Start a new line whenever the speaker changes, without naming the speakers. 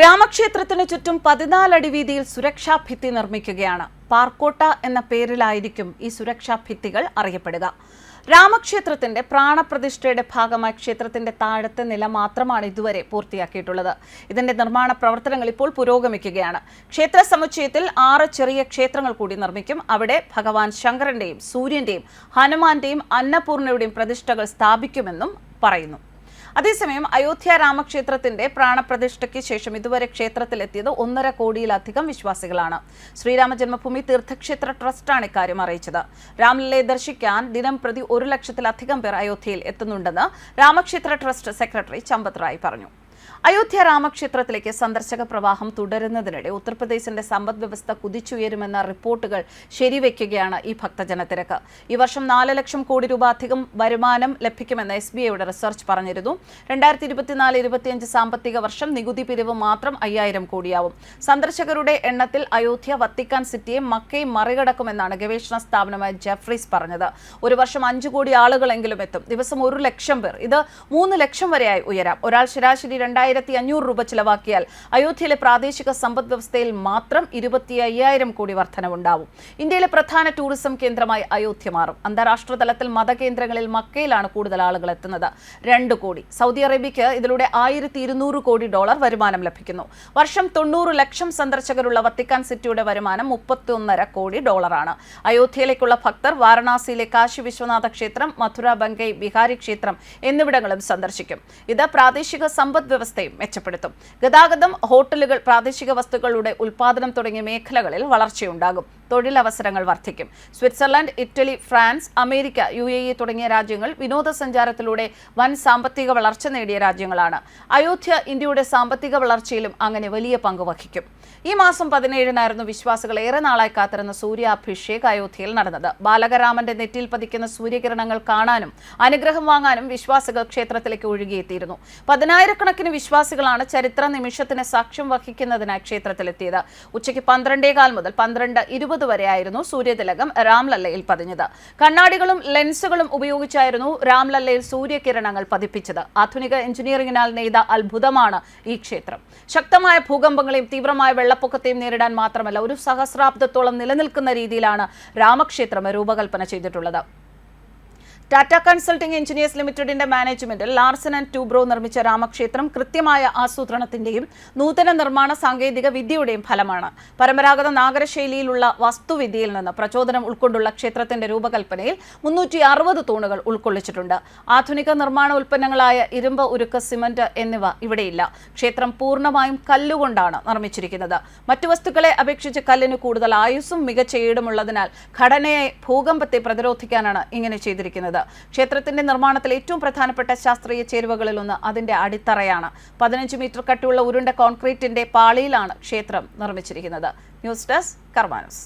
രാമക്ഷേത്രത്തിന് ചുറ്റും പതിനാലടി വീതിയിൽ സുരക്ഷാ ഭിത്തി നിർമ്മിക്കുകയാണ്. പാർക്കോട്ട എന്ന പേരിലായിരിക്കും ഈ സുരക്ഷാ ഭിത്തികൾ അറിയപ്പെടുക. രാമക്ഷേത്രത്തിന്റെ പ്രാണപ്രതിഷ്ഠയുടെ ഭാഗമായി ക്ഷേത്രത്തിന്റെ താഴത്തെ നില മാത്രമാണ് ഇതുവരെ പൂർത്തിയാക്കിയിട്ടുള്ളത്. ഇതിന്റെ നിർമ്മാണ പ്രവർത്തനങ്ങൾ ഇപ്പോൾ പുരോഗമിക്കുകയാണ്. ക്ഷേത്ര സമുച്ചയത്തിൽ ആറ് ചെറിയ ക്ഷേത്രങ്ങൾ കൂടി നിർമ്മിക്കും. അവിടെ ഭഗവാൻ ശങ്കരന്റെയും സൂര്യന്റെയും ഹനുമാന്റെയും അന്നപൂർണയുടെയും പ്രതിഷ്ഠകൾ സ്ഥാപിക്കുമെന്നും പറയുന്നു. അതേസമയം അയോധ്യ രാമക്ഷേത്രത്തിന്റെ പ്രാണപ്രതിഷ്ഠയ്ക്ക് ശേഷം ഇതുവരെ ക്ഷേത്രത്തിലെത്തിയത് ഒന്നര കോടിയിലധികം വിശ്വാസികളാണ്. ശ്രീരാമ ജന്മഭൂമി തീർത്ഥക്ഷേത്ര ട്രസ്റ്റാണ് ഇക്കാര്യം അറിയിച്ചത്. രാംലീലയെ ദർശിക്കാൻ ദിനം പ്രതി ഒരു ലക്ഷത്തിലധികം പേർ അയോധ്യയിൽ എത്തുന്നുണ്ടെന്ന് രാമക്ഷേത്ര ട്രസ്റ്റ് സെക്രട്ടറി ചമ്പത് റായ് പറഞ്ഞു. അയോധ്യ രാമക്ഷേത്രത്തിലേക്ക് സന്ദർശക പ്രവാഹം തുടരുന്നതിനിടെ ഉത്തർപ്രദേശിന്റെ സമ്പദ് വ്യവസ്ഥ കുതിച്ചുയരുമെന്ന റിപ്പോർട്ടുകൾ ശരിവെക്കുകയാണ് ഈ ഭക്തജനത്തിരക്ക് ഈ വർഷം നാല് ലക്ഷം കോടി രൂപ അധികം വരുമാനം ലഭിക്കുമെന്ന് എസ് ബി ഐയുടെ റിസർച്ച് പറഞ്ഞിരുന്നു. രണ്ടായിരത്തി ഇരുപത്തിനാല് ഇരുപത്തിയഞ്ച് സാമ്പത്തിക വർഷം നികുതി പിരിവ് മാത്രം അയ്യായിരം കോടിയാവും. സന്ദർശകരുടെ എണ്ണത്തിൽ അയോധ്യ വത്തിക്കാൻ സിറ്റിയെ മക്കയും മറികടക്കുമെന്നാണ് ഗവേഷണ സ്ഥാപനമായ ജെഫ്രീസ് പറഞ്ഞത്. ഒരു വർഷം അഞ്ചു കോടി ആളുകളെങ്കിലും എത്തും. ദിവസം ഒരു ലക്ഷം പേർ. ഇത് മൂന്ന് ലക്ഷം വരെയായി ഉയരാം. ഒരാൾ ശരാശരി രണ്ടായിരത്തി അഞ്ഞൂറ് രൂപ ചിലവാക്കിയാൽ അയോധ്യയിലെ പ്രാദേശിക സമ്പദ് വ്യവസ്ഥയിൽ മാത്രം ഇരുപത്തി അയ്യായിരം കോടി വർധനവുണ്ടാവും. ഇന്ത്യയിലെ പ്രധാന ടൂറിസം കേന്ദ്രമായി അയോധ്യ മാറും. അന്താരാഷ്ട്ര തലത്തിൽ മതകേന്ദ്രങ്ങളിൽ മക്കയിലാണ് കൂടുതൽ ആളുകൾ എത്തുന്നത്. രണ്ട് കോടി. സൗദി അറേബ്യയ്ക്ക് ഇതിലൂടെ ആയിരത്തി ഇരുന്നൂറ് കോടി ഡോളർ വരുമാനം ലഭിക്കുന്നു. വർഷം തൊണ്ണൂറ് ലക്ഷം സന്ദർശകരുള്ള വത്തിക്കാൻ സിറ്റിയുടെ വരുമാനം മുപ്പത്തിയൊന്നര കോടി ഡോളറാണ്. അയോധ്യയിലേക്കുള്ള ഭക്തർ വാരണാസിയിലെ കാശി വിശ്വനാഥ ക്ഷേത്രം മഥുര ബംഗൈ ബിഹാരി ക്ഷേത്രം എന്നിവിടങ്ങളും സന്ദർശിക്കും. ഇത് പ്രാദേശിക സമ്പദ് വ്യവസ്ഥയും മെച്ചപ്പെടുത്തും. ഗതാഗതം ഹോട്ടലുകൾ പ്രാദേശിക വസ്തുക്കളുടെ ഉൽപാദനം തുടങ്ങിയ മേഖലകളിൽ വളർച്ചയുണ്ടാകും. തൊഴിലവസരങ്ങൾ വർദ്ധിക്കും. Switzerland Italy France America U A E തുടങ്ങിയ രാജ്യങ്ങൾ വിനോദസഞ്ചാരത്തിലൂടെ വൻ സാമ്പത്തിക വളർച്ച നേടിയ രാജ്യങ്ങളാണ്. അയോധ്യ ഇന്ത്യയുടെ സാമ്പത്തിക വളർച്ചയിലും അങ്ങനെ വലിയ പങ്ക് വഹിക്കും. ഈ മാസം പതിനേഴിനായിരുന്നു വിശ്വാസികൾ ഏറെ നാളായി കാത്തിരുന്ന സൂര്യാഭിഷേക് അയോധ്യയിൽ നടന്നത്. ബാലകരാമന്റെ നെറ്റിയിൽ പതിക്കുന്ന സൂര്യകിരണങ്ങൾ കാണാനും അനുഗ്രഹം വാങ്ങാനും വിശ്വാസികൾ ക്ഷേത്രത്തിലേക്ക് ഒഴുകിയെത്തിയിരുന്നു. പതിനായിരക്കണക്കിന് വിശ്വാസികളാണ് ചരിത്ര നിമിഷത്തിന് സാക്ഷ്യം വഹിക്കുന്നതിനായി ക്ഷേത്രത്തിലെത്തിയത്. ഉച്ചയ്ക്ക് പന്ത്രണ്ടേകാൽ മുതൽ പന്ത്രണ്ട് ഇരുപത് വരെയായിരുന്നു സൂര്യതിലകം രാംലല്ലയിൽ പതിഞ്ഞത്. കണ്ണാടികളും ലെൻസുകളും ഉപയോഗിച്ചായിരുന്നു രാംലല്ലയിൽ സൂര്യകിരണങ്ങൾ പതിപ്പിച്ചത്. ആധുനിക എഞ്ചിനീയറിംഗിനാൽ നെയ്ത അത്ഭുതമാണ് ഈ ക്ഷേത്രം. ശക്തമായ ഭൂകമ്പങ്ങളെയും തീവ്രമായ വെള്ളപ്പൊക്കത്തെയും നേരിടാൻ മാത്രമല്ല ഒരു സഹസ്രാബ്ദത്തോളം നിലനിൽക്കുന്ന രീതിയിലാണ് രാമക്ഷേത്രം രൂപകൽപ്പന ചെയ്തിട്ടുള്ളത്. ടാറ്റ കൺസൾട്ടിംഗ് എഞ്ചിനീയേഴ്സ് ലിമിറ്റഡിന്റെ മാനേജ്മെന്റിൽ ലാർസൻ ആൻഡ് ടൂബ്രോ നിർമ്മിച്ച രാമക്ഷേത്രം കൃത്യമായ ആസൂത്രണത്തിന്റെയും നൂതന നിർമ്മാണ സാങ്കേതിക വിദ്യയുടെയും ഫലമാണ്. പരമ്പരാഗത നാഗരശൈലിയിലുള്ള വസ്തുവിദ്യയിൽ നിന്ന് പ്രചോദനം ഉൾക്കൊണ്ടുള്ള ക്ഷേത്രത്തിന്റെ രൂപകൽപ്പനയിൽ മുന്നൂറ്റി അറുപത് തൂണുകൾ ഉൾക്കൊള്ളിച്ചിട്ടുണ്ട്. ആധുനിക നിർമ്മാണ ഉൽപ്പന്നങ്ങളായ ഇരുമ്പ് ഉരുക്ക് സിമന്റ് എന്നിവ ഇവിടെയില്ല. ക്ഷേത്രം പൂർണമായും കല്ലുകൊണ്ടാണ് നിർമ്മിച്ചിരിക്കുന്നത്. മറ്റു വസ്തുക്കളെ അപേക്ഷിച്ച് കല്ലിന് കൂടുതൽ ആയുസ്സും മികച്ച ഈടുമുള്ളതിനാൽ ഘടനയെ ഭൂകമ്പത്തെ പ്രതിരോധിക്കാനാണ് ഇങ്ങനെ ചെയ്തിരിക്കുന്നത്. ക്ഷേത്രത്തിന്റെ നിർമ്മാണത്തിൽ ഏറ്റവും പ്രധാനപ്പെട്ട ശാസ്ത്രീയ ചേരുവകളിലൊന്ന് അതിന്റെ അടിത്തറയാണ്. പതിനഞ്ച് മീറ്റർ കട്ടിയുള്ള ഉരുണ്ട കോൺക്രീറ്റിന്റെ പാളിയിലാണ് ക്ഷേത്രം നിർമ്മിച്ചിരിക്കുന്നത്. News desk കർമാനസ്.